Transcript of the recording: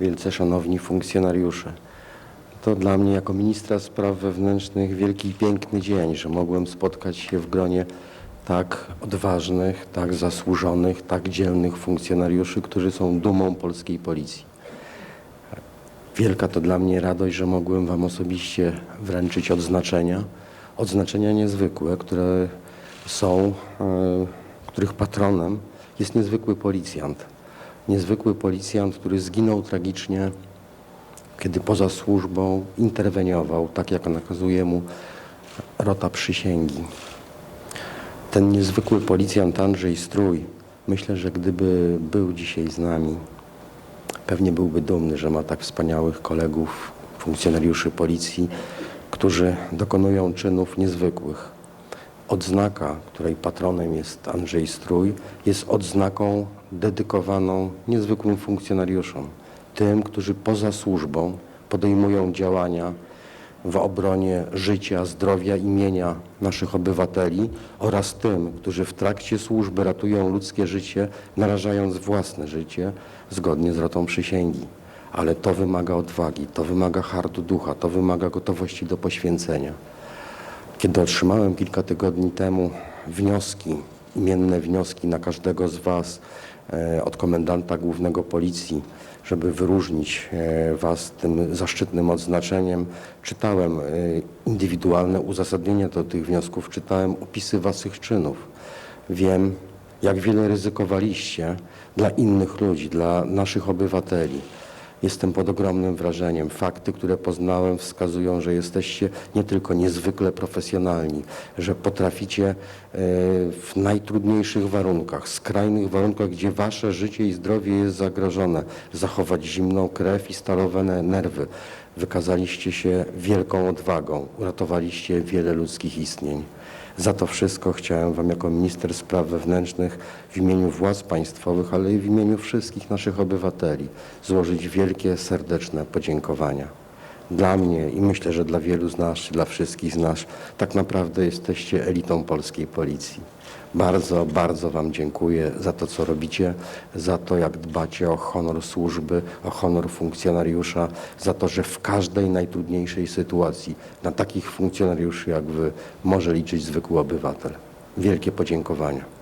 wielce szanowni funkcjonariusze. To dla mnie jako ministra spraw wewnętrznych wielki i piękny dzień, że mogłem spotkać się w gronie tak odważnych, tak zasłużonych, tak dzielnych funkcjonariuszy, którzy są dumą polskiej policji. Wielka to dla mnie radość, że mogłem Wam osobiście wręczyć odznaczenia, odznaczenia niezwykłe, które są, e, których patronem jest niezwykły policjant. Niezwykły policjant, który zginął tragicznie, kiedy poza służbą interweniował, tak jak nakazuje mu rota przysięgi. Ten niezwykły policjant Andrzej Strój, myślę, że gdyby był dzisiaj z nami, pewnie byłby dumny, że ma tak wspaniałych kolegów, funkcjonariuszy policji, którzy dokonują czynów niezwykłych. Odznaka, której patronem jest Andrzej Strój, jest odznaką dedykowaną niezwykłym funkcjonariuszom, tym, którzy poza służbą podejmują działania w obronie życia, zdrowia, imienia naszych obywateli oraz tym, którzy w trakcie służby ratują ludzkie życie, narażając własne życie zgodnie z rotą przysięgi. Ale to wymaga odwagi, to wymaga hartu ducha, to wymaga gotowości do poświęcenia. Kiedy otrzymałem kilka tygodni temu wnioski, imienne wnioski na każdego z Was e, od komendanta głównego policji, żeby wyróżnić e, Was tym zaszczytnym odznaczeniem, czytałem e, indywidualne uzasadnienia do tych wniosków, czytałem opisy Waszych czynów. Wiem, jak wiele ryzykowaliście dla innych ludzi, dla naszych obywateli. Jestem pod ogromnym wrażeniem. Fakty, które poznałem, wskazują, że jesteście nie tylko niezwykle profesjonalni, że potraficie e, w najtrudniejszych warunkach, skrajnych warunkach, gdzie wasze życie i zdrowie jest zagrożone, zachować zimną krew i stalowe nerwy. Wykazaliście się wielką odwagą, uratowaliście wiele ludzkich istnień. Za to wszystko chciałem Wam jako minister spraw wewnętrznych w imieniu władz państwowych, ale i w imieniu wszystkich naszych obywateli złożyć wielkie, serdeczne podziękowania. Dla mnie i myślę, że dla wielu z nas, dla wszystkich z nas, tak naprawdę jesteście elitą polskiej policji. Bardzo, bardzo Wam dziękuję za to, co robicie, za to, jak dbacie o honor służby, o honor funkcjonariusza, za to, że w każdej najtrudniejszej sytuacji na takich funkcjonariuszy jak Wy może liczyć zwykły obywatel. Wielkie podziękowania.